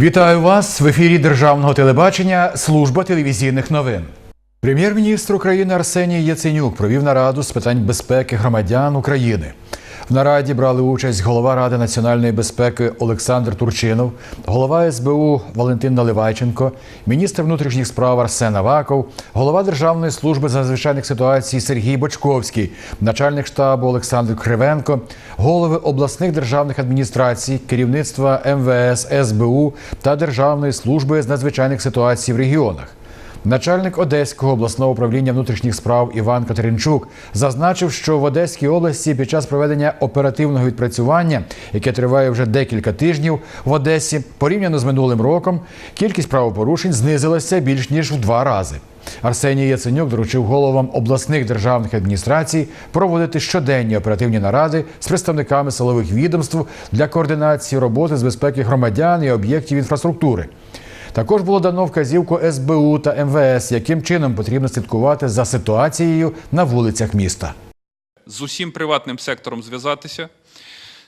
Вітаю вас в ефірі Державного телебачення Служба телевізійних новин. Прем'єр-міністр України Арсеній Яценюк провів нараду з питань безпеки громадян України. В нараді брали участь голова Ради національної безпеки Олександр Турчинов, голова СБУ Валентин Наливайченко, міністр внутрішніх справ Арсен Аваков, голова Державної служби з надзвичайних ситуацій Сергій Бочковський, начальник штабу Олександр Кривенко, голови обласних державних адміністрацій, керівництва МВС, СБУ та Державної служби з надзвичайних ситуацій в регіонах. Начальник Одеського обласного управління внутрішніх справ Іван Катеринчук зазначив, що в Одеській області під час проведення оперативного відпрацювання, яке триває вже декілька тижнів в Одесі, порівняно з минулим роком, кількість правопорушень знизилася більш ніж в два рази. Арсеній Яценюк доручив головам обласних державних адміністрацій проводити щоденні оперативні наради з представниками силових відомств для координації роботи з безпеки громадян і об'єктів інфраструктури. Також було дано вказівку СБУ та МВС, яким чином потрібно слідкувати за ситуацією на вулицях міста. з усім приватним сектором зв'язатися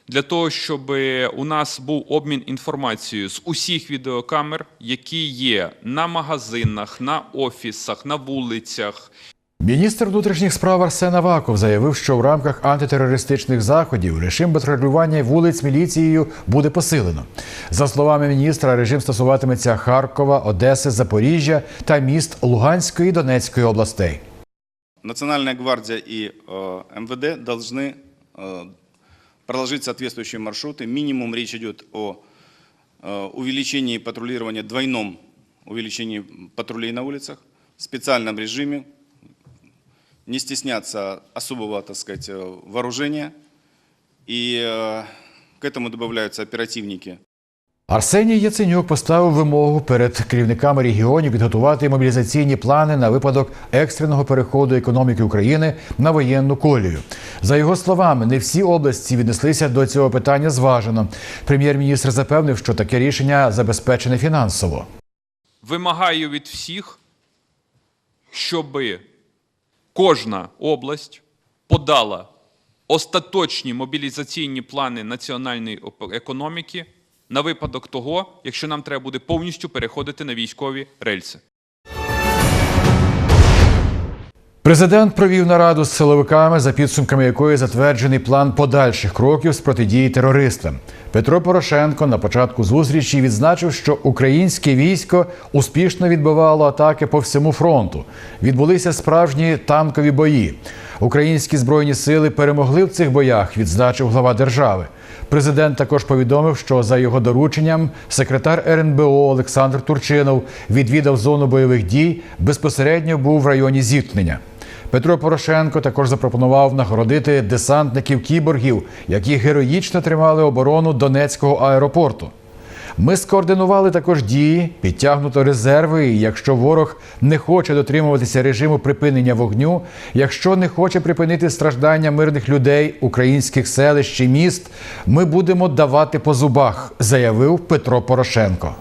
для того, щоб у нас був обмін інформацією з усіх відеокамер, які є на магазинах, на офісах, на вулицях. Міністр внутрішніх справ Арсен Аваков заявив, що в рамках антитерористичних заходів режим патрулювання вулиць міліцією буде посилено. За словами міністра, режим стосуватиметься Харкова, Одеси, Запоріжжя та міст Луганської і Донецької областей. Национальная гвардия и э, МВД должны э, проложить соответствующие маршруты. Минимум речь идет о э, увеличении патрулирования, двойном увеличении патрулей на улицах, в специальном режиме, не стесняться особого, так сказать, э, вооружения. И э, к этому добавляются оперативники Арсеній Яценюк поставив вимогу перед керівниками регіонів підготувати мобілізаційні плани на випадок екстреного переходу економіки України на воєнну колію. За його словами, не всі області віднеслися до цього питання зважено. Прем'єр-міністр запевнив, що таке рішення забезпечене фінансово. Вимагаю від всіх, щоб кожна область подала остаточні мобілізаційні плани національної економіки на випадок того, якщо нам треба буде повністю переходити на військові рельси. Президент провів нараду з силовиками, за підсумками якої затверджений план подальших кроків з протидії терористам. Петро Порошенко на початку зустрічі відзначив, що українське військо успішно відбивало атаки по всьому фронту. Відбулися справжні танкові бої. Українські збройні сили перемогли в цих боях, відзначив глава держави. Президент також повідомив, що за його дорученням секретар РНБО Олександр Турчинов відвідав зону бойових дій, безпосередньо був в районі зіткнення. Петро Порошенко також запропонував нагородити десантників кіборгів, які героїчно тримали оборону Донецького аеропорту. Ми скоординували також дії, підтягнуто резерви. І якщо ворог не хоче дотримуватися режиму припинення вогню, якщо не хоче припинити страждання мирних людей, українських селищ і міст, ми будемо давати по зубах, заявив Петро Порошенко.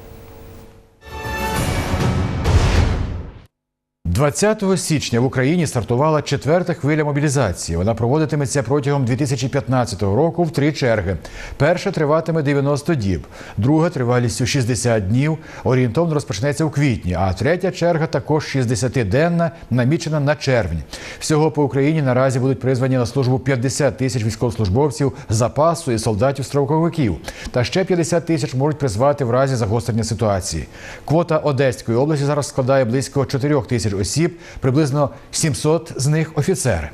20 січня в Україні стартувала четверта хвиля мобілізації. Вона проводитиметься протягом 2015 року в три черги. Перша триватиме 90 діб, друга тривалістю 60 днів, орієнтовно розпочнеться у квітні, а третя черга також 60-денна, намічена на червень. Всього по Україні наразі будуть призвані на службу 50 тисяч військовослужбовців запасу і солдатів-строковиків. Та ще 50 тисяч можуть призвати в разі загострення ситуації. Квота Одеської області зараз складає близько 4 тисяч осіб, приблизно 700 з них офіцери.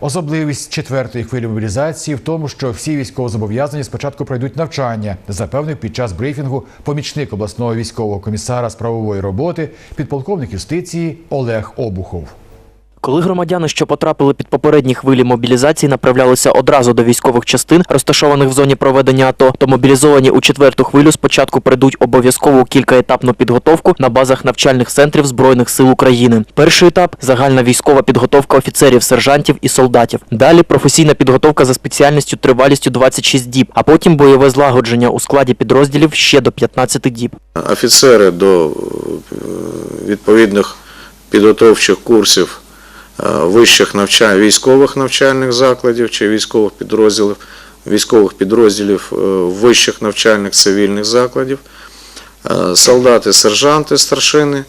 Особливість четвертої хвилі мобілізації в тому, що всі військовозобов'язані спочатку пройдуть навчання, запевнив під час брифінгу помічник обласного військового комісара з правової роботи, підполковник юстиції Олег Обухов. Коли громадяни, що потрапили під попередні хвилі мобілізації, направлялися одразу до військових частин, розташованих в зоні проведення АТО, то мобілізовані у четверту хвилю спочатку пройдуть обов'язкову кількаетапну підготовку на базах навчальних центрів Збройних сил України. Перший етап загальна військова підготовка офіцерів, сержантів і солдатів. Далі професійна підготовка за спеціальністю тривалістю 26 діб, а потім бойове злагодження у складі підрозділів ще до 15 діб. офіцери до е, відповідних підготовчих курсів вищих навчань, військових навчальних закладів чи військових підрозділів, військових підрозділів е, вищих навчальних цивільних закладів. Е, Солдати, сержанти, старшини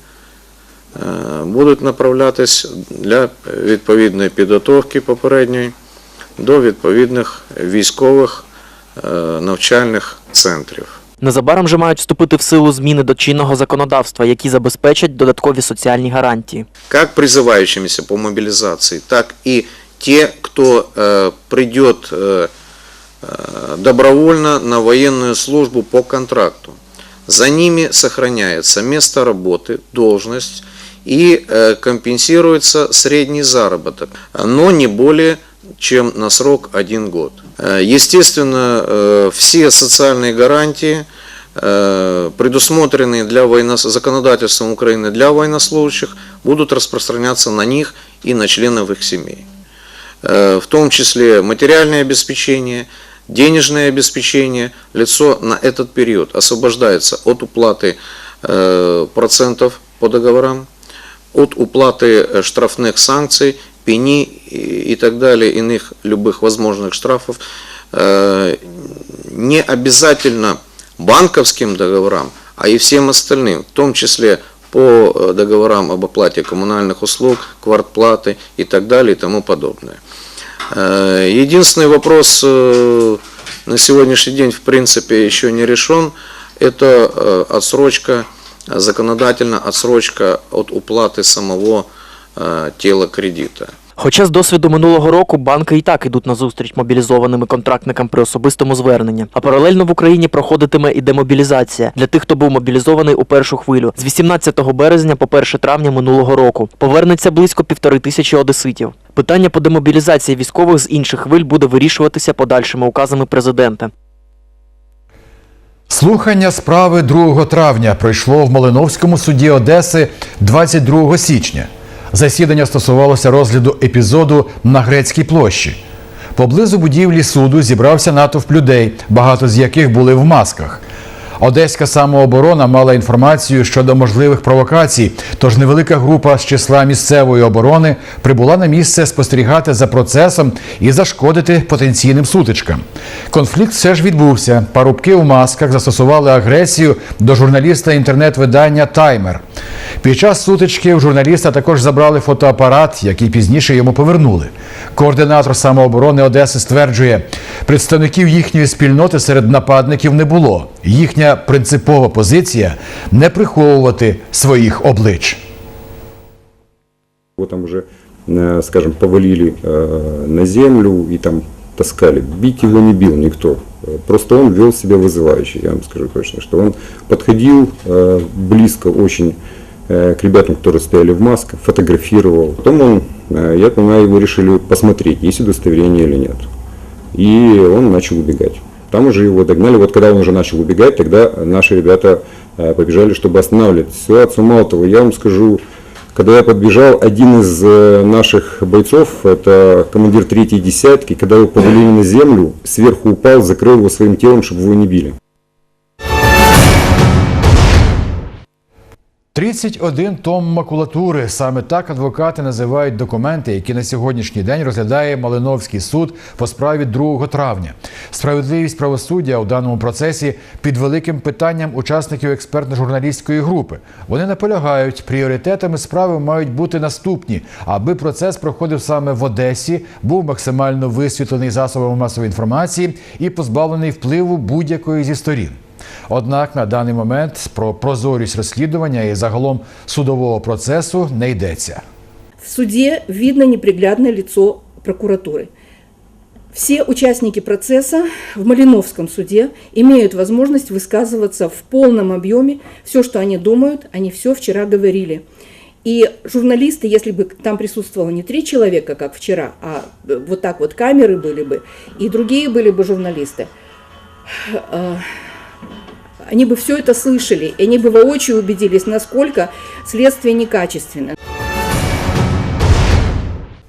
е, будуть направлятись для відповідної підготовки попередньої до відповідних військових е, навчальних центрів. Незабаром же мають вступити в силу зміни до чинного законодавства, які забезпечать додаткові соціальні гарантії. как призывающимися по мобилизации, так и те, кто э, придет э, э, добровольно на военную службу по контракту. За ними сохраняется место работы, должность и э, компенсируется средний заработок, но не более чем на срок один год. Э, Естественно, э, все социальные гарантии э, предусмотренные для военно... законодательством Украины для военнослужащих, будут распространяться на них и на членов их семей. В том числе материальное обеспечение, денежное обеспечение. Лицо на этот период освобождается от уплаты процентов по договорам, от уплаты штрафных санкций, пени и так далее, иных любых возможных штрафов. Э, Не обязательно банковским договорам, а и всем остальным, в том числе по э, договорам об оплате коммунальных услуг, квартплаты и так далее и тому подобное. Э, Единственный вопрос на сегодняшний день в принципе еще не решен, это отсрочка, законодательно отсрочка от уплаты самого э, тела кредита. Хоча з досвіду минулого року банки і так ідуть на зустріч мобілізованим контрактникам при особистому зверненні. А паралельно в Україні проходитиме і демобілізація для тих, хто був мобілізований у першу хвилю з 18 березня по 1 травня минулого року. Повернеться близько півтори тисячі одеситів. Питання по демобілізації військових з інших хвиль буде вирішуватися подальшими указами президента. Слухання справи 2 травня пройшло в Малиновському суді Одеси 22 січня. Засідання стосувалося розгляду епізоду на Грецькій площі. Поблизу будівлі суду зібрався натовп людей, багато з яких були в масках. Одеська самооборона мала інформацію щодо можливих провокацій, тож невелика група з числа місцевої оборони прибула на місце спостерігати за процесом і зашкодити потенційним сутичкам. Конфлікт все ж відбувся. Парубки у масках застосували агресію до журналіста інтернет-видання Таймер. Під час сутички у журналіста також забрали фотоапарат, який пізніше йому повернули. Координатор самооборони Одеси стверджує, представників їхньої спільноти серед нападників не було. Їхня принципова позиція не приховувати своїх облич. Его там уже, э, скажем, повалили э, на землю и там таскали. Бить его не бил никто. Э, Просто он вел себя вызывающе, я вам скажу точно, что он подходил э, близко очень э, к ребятам, которые стояли в масках, фотографировал. Потом он, э, я понимаю, его решили посмотреть, есть удостоверение или нет. И он начал убегать. Там уже его догнали. Вот когда он уже начал убегать, тогда наши ребята э, побежали, чтобы останавливать ситуацию. Мало того, я вам скажу, когда я подбежал, один из э, наших бойцов, это командир третьей десятки, когда его повалили на землю, сверху упал, закрыл его своим телом, чтобы его не били. 31 том макулатури. Саме так адвокати називають документи, які на сьогоднішній день розглядає Малиновський суд по справі 2 травня. Справедливість правосуддя у даному процесі під великим питанням учасників експертно-журналістської групи. Вони наполягають, пріоритетами справи мають бути наступні, аби процес проходив саме в Одесі, був максимально висвітлений засобами масової інформації і позбавлений впливу будь-якої зі сторін. Однак на даний момент про прозорість розслідування і загалом судового процесу не йдеться. В суде видно неприглядное лицо прокуратуры. Все участники процесса в Малиновском суде имеют возможность высказываться в полном объеме. Все, что они думают, они все вчера говорили. И журналисты, если бы там присутствовало не три человека, как вчера, а э, вот так вот камеры были бы, и другие были бы журналисты, э, они бы все это слышали, и они бы воочию убедились, насколько следствие некачественное.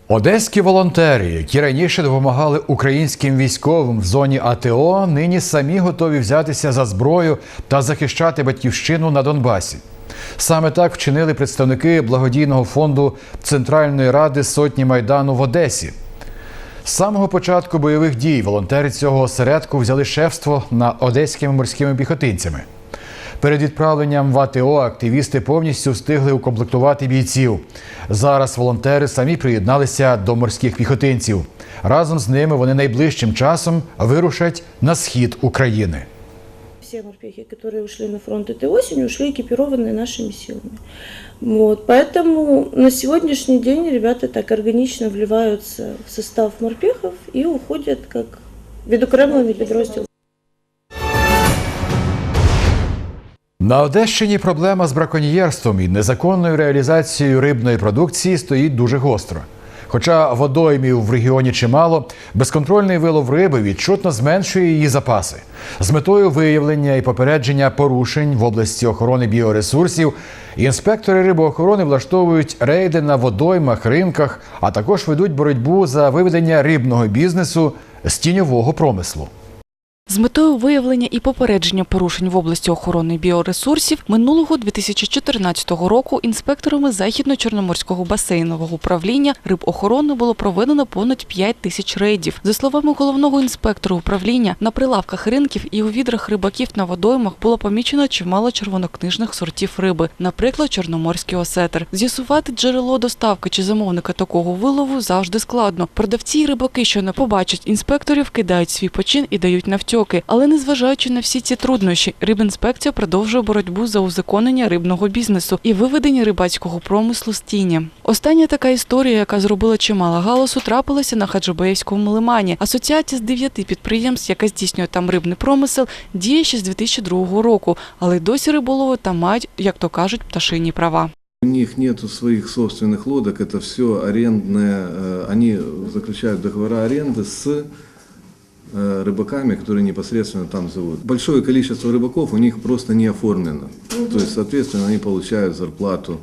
Одеські волонтери, які раніше допомагали українським військовим в зоні АТО, нині самі готові взятися за зброю та захищати батьківщину на Донбасі. Саме так вчинили представники благодійного фонду Центральної ради сотні майдану в Одесі. З самого початку бойових дій волонтери цього осередку взяли шефство над одеськими морськими піхотинцями. Перед відправленням в АТО активісти повністю встигли укомплектувати бійців. Зараз волонтери самі приєдналися до морських піхотинців. Разом з ними вони найближчим часом вирушать на схід України Все морпехи, которые ушли на фронт этой осенью, ушли экипированные нашими силами. Вот, поэтому на сегодняшний день ребята так органично вливаются в состав морпехов и уходят как відокремлений підрозділ. На Одещині проблема з браконьєрством і незаконною реалізацією рибної продукції стоїть дуже гостро. Хоча водоймів в регіоні чимало, безконтрольний вилов риби відчутно зменшує її запаси. З метою виявлення і попередження порушень в області охорони біоресурсів інспектори рибоохорони влаштовують рейди на водоймах, ринках, а також ведуть боротьбу за виведення рибного бізнесу з тіньового промислу. З метою виявлення і попередження порушень в області охорони біоресурсів минулого 2014 року інспекторами Західно-Чорноморського басейнового управління рибохорони було проведено понад 5 тисяч рейдів. За словами головного інспектора управління, на прилавках ринків і у відрах рибаків на водоймах було помічено чимало червонокнижних сортів риби, наприклад, чорноморський осетр. З'ясувати джерело доставки чи замовника такого вилову завжди складно. Продавці і рибаки, що не побачать інспекторів, кидають свій почин і дають навтьоки. Але незважаючи на всі ці труднощі, рибінспекція продовжує боротьбу за узаконення рибного бізнесу і виведення рибацького промислу з тіні. Остання така історія, яка зробила чимало галасу, трапилася на Хаджибеївському лимані. Асоціація з дев'яти підприємств, яка здійснює там рибний промисел, діє ще з 2002 року, але й досі риболови там мають, як то кажуть, пташині права. У них нету своих собственных лодок, это все арендное, э, они заключают договора аренды с э, рыбаками, которые непосредственно там живут. Большое количество рыбаков у них просто не оформлено. То есть, соответственно, они получают зарплату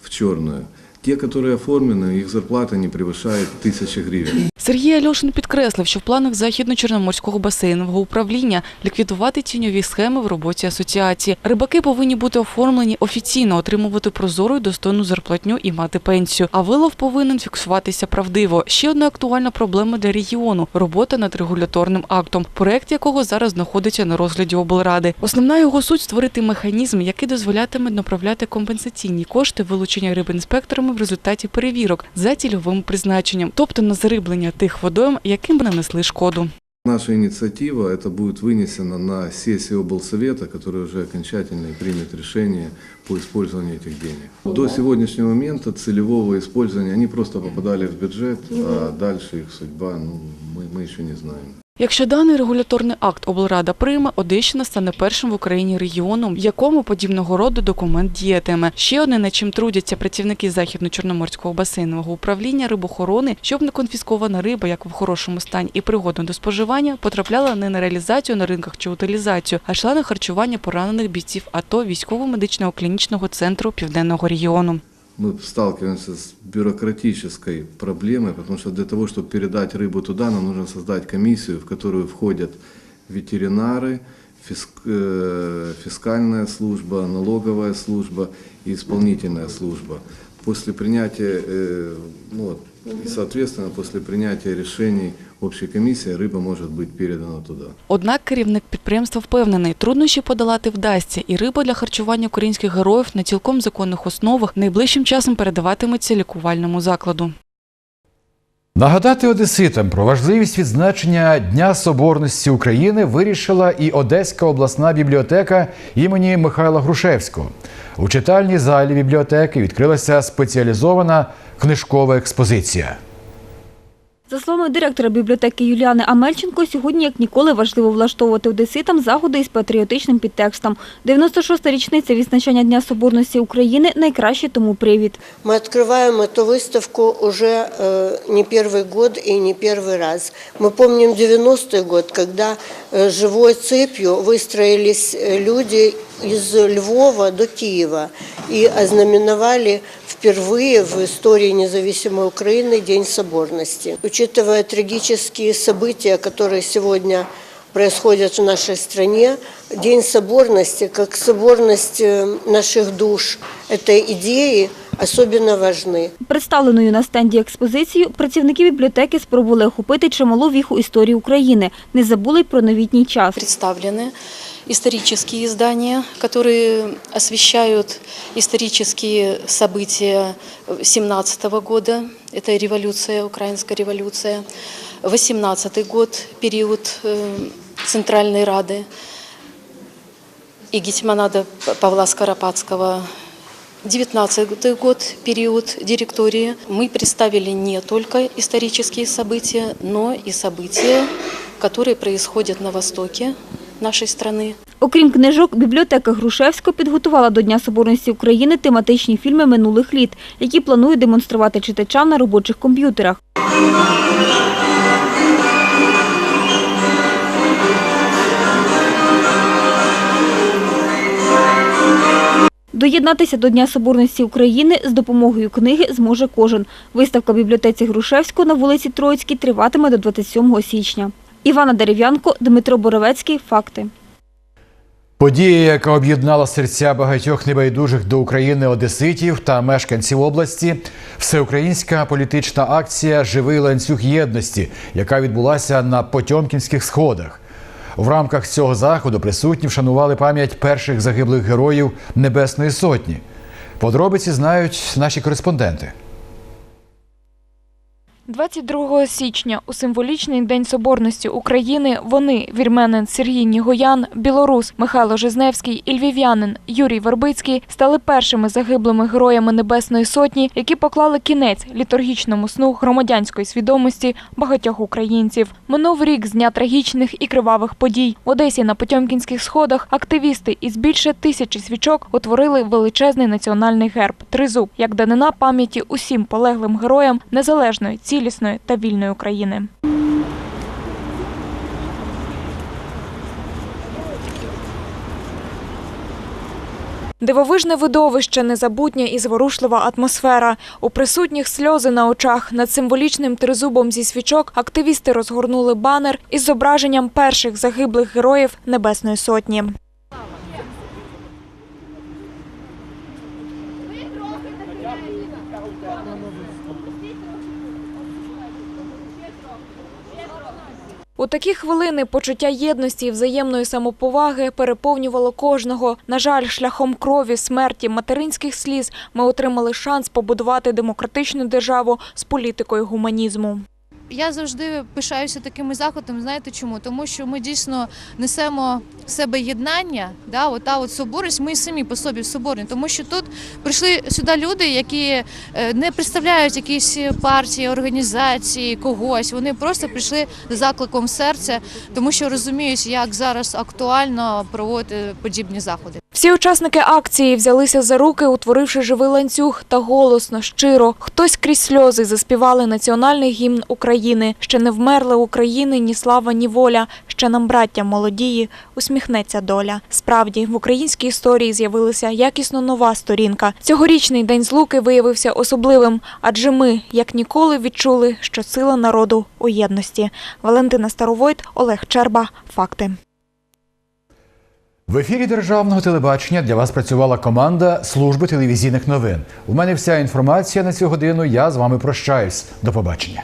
в черную. Те, которые оформлены, их зарплата не превышает тысячи гривен. Сергій Альошин підкреслив, що в планах Західно-Чорноморського басейнового управління ліквідувати тіньові схеми в роботі асоціації. Рибаки повинні бути оформлені офіційно, отримувати прозору і достойну зарплатню і мати пенсію. А вилов повинен фіксуватися правдиво. Ще одна актуальна проблема для регіону робота над регуляторним актом, проект якого зараз знаходиться на розгляді облради. Основна його суть створити механізм, який дозволятиме направляти компенсаційні кошти вилучення рибінспекторами в результаті перевірок за цільовим призначенням, тобто на зариблення тих водойм, яким б нанесли шкоду. Наша инициатива, это будет вынесено на сессию облсовета, который уже окончательно и примет решение по использованию этих денег. До сегодняшнего момента целевого использования они просто попадали в бюджет, а дальше их судьба, ну, мы, мы еще не знаем. Якщо даний регуляторний акт облрада прийме, Одещина стане першим в Україні регіоном, в якому подібного роду документ діятиме. Ще одне, над чим трудяться працівники Західно-Чорноморського басейнового управління рибохорони, щоб не конфіскована риба, як в хорошому стані і пригодна до споживання, потрапляла не на реалізацію на ринках чи утилізацію, а йшла на харчування поранених бійців АТО військово-медичного клінічного центру південного регіону. Мы сталкиваемся с бюрократической проблемой, потому что для того, чтобы передать рыбу туда, нам нужно создать комиссию, в которую входят ветеринары, фиск- э, фискальная служба, налоговая служба и исполнительная служба. После принятия, э, ну, вот, и, соответственно, после принятия решений общей комиссии рыба может быть передана туда. Однак керівник підприємства впевнений, труднощі подолати вдасться, і риба для харчування українських героїв на цілком законних основах найближчим часом передаватиметься лікувальному закладу. Нагадати одеситам про важливість відзначення Дня Соборності України вирішила і Одеська обласна бібліотека імені Михайла Грушевського. У читальній залі бібліотеки відкрилася спеціалізована книжкова експозиція. За словами директора бібліотеки Юліани Амельченко, сьогодні як ніколи важливо влаштовувати одеситам заходи із патріотичним підтекстом. 96-та річниця відзначання Дня Соборності України – найкращий тому привід. Мы открываем эту выставку уже э, не первый год и не первый раз. Мы помним 90-й год, когда э, живой цепью выстроились э, люди из Львова до Киева и ознаменовали впервые в истории независимой Украины День соборности. Учитывая трагические события, которые сегодня происходят в нашей стране, День соборности, как соборность э, наших душ, этой идеи, особенно важны. Представленою на стенді експозицію працівники бібліотеки спробували охопити чималу віху історії України. Не забули й про новітній час. представлены исторические издания, которые освещают исторические события 17 года. Это революция, украинская революция. 18 год, период э, Центральной Рады и гетьманада Павла Скоропадского. 19 год, период директории. Мы представили не только исторические события, но и события, которые происходят на востоке нашей страны. Окрім книжок, бібліотека Грушевського підготувала до Дня Соборності України тематичні фільми минулих літ, які планує демонструвати читачам на робочих комп'ютерах. Доєднатися до Дня Соборності України з допомогою книги зможе кожен. Виставка бібліотеці Грушевського на вулиці Троїцькій триватиме до 27 січня. Івана Дерев'янко, Дмитро Боровецький. Факти. Подія, яка об'єднала серця багатьох небайдужих до України одеситів та мешканців області, всеукраїнська політична акція Живий ланцюг єдності, яка відбулася на Потьомкінських сходах. В рамках цього заходу присутні вшанували пам'ять перших загиблих героїв Небесної Сотні. Подробиці знають наші кореспонденти. 22 січня у символічний день соборності України вони вірменин Сергій Нігоян, білорус Михайло Жизневський і львів'янин Юрій Вербицький стали першими загиблими героями Небесної Сотні, які поклали кінець літургічному сну громадянської свідомості багатьох українців. Минув рік з дня трагічних і кривавих подій. В Одесі на Потьомкінських сходах активісти із більше тисячі свічок утворили величезний національний герб тризуб як данина пам'яті усім полеглим героям незалежної, цілісної та вільної України. Дивовижне видовище, незабутня і зворушлива атмосфера. У присутніх сльози на очах над символічним тризубом зі свічок активісти розгорнули банер із зображенням перших загиблих героїв Небесної Сотні. У такі хвилини почуття єдності і взаємної самоповаги переповнювало кожного. На жаль, шляхом крові, смерті, материнських сліз ми отримали шанс побудувати демократичну державу з політикою гуманізму. Я завжди пишаюся такими заходами. Знаєте чому? Тому що ми дійсно несемо в себе єднання, да, ота от соборність, ми самі по собі соборні. Тому що тут прийшли сюди люди, які е, не представляють якісь партії, організації, когось. Вони просто прийшли з закликом серця, тому що розуміють, як зараз актуально проводити подібні заходи. Всі учасники акції взялися за руки, утворивши живий ланцюг та голосно, щиро. Хтось крізь сльози заспівали національний гімн України. Ще не вмерли України ні слава, ні воля. Ще нам, браття молодії, усміхнеться доля. Справді, в українській історії з'явилася якісно нова сторінка. Цьогорічний день злуки виявився особливим, адже ми, як ніколи, відчули, що сила народу у єдності. Валентина Старовойт, Олег Черба. Факти. В ефірі державного телебачення для вас працювала команда служби телевізійних новин. У мене вся інформація на цю годину. Я з вами прощаюсь. До побачення.